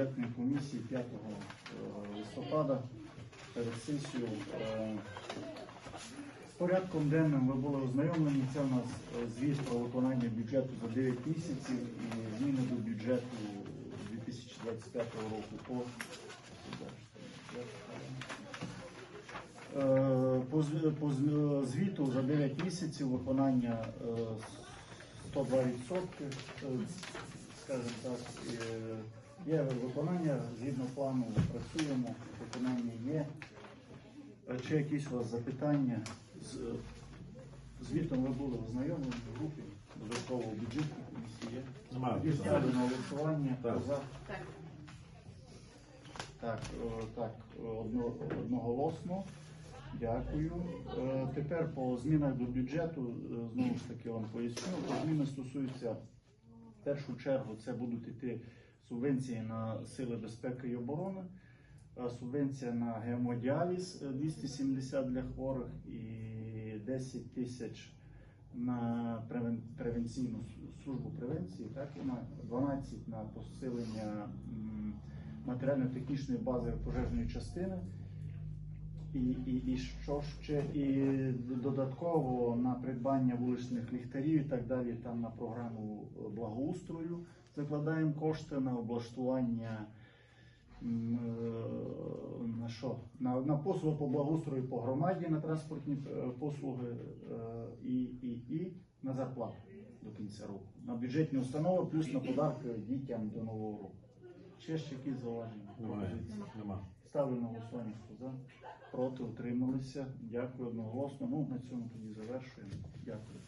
бюджетної комісії 5 е, листопада перед сесією. Е, З порядком денним ви були ознайомлені. Це у нас е, звіт про виконання бюджету за 9 місяців і зміни до бюджету 2025 року по По, звіту за 9 місяців виконання е, 102%, е, скажімо так, е, є виконання згідно плану, працюємо, виконання є. Чи якісь у вас запитання? З е, звітом ви були ознайомлені в групі, додатково в бюджетній комісії є. Немає. Ставлю на голосування. Хто Так. за? Так. Так, е, так, одно, одноголосно. Дякую. Е, Тепер по змінах до бюджету, е, знову ж таки вам поясню. Зміни стосуються першу чергу, це будуть йти субвенції на сили безпеки і оборони, е, субвенція на гемодіаліз е, 270 для хворих і 10 тисяч на превен- превенційну службу превенції, так і на 12 на посилення матеріально-технічної бази пожежної частини. І, і, і що ще? І додатково на придбання вуличних ліхтарів і так далі, там на програму благоустрою закладаємо кошти на облаштування е, на що? На, на послуги по благоустрою по громаді, на транспортні е, послуги е, і, і, і на зарплату до кінця року. На бюджетні установи, плюс на подарки дітям до нового року. Ще ж якісь зауваження? Немає. Ставлю на голосування, хто за. Проти утрималися. Дякую одноголосно. Ну, на цьому тоді завершуємо. Дякую.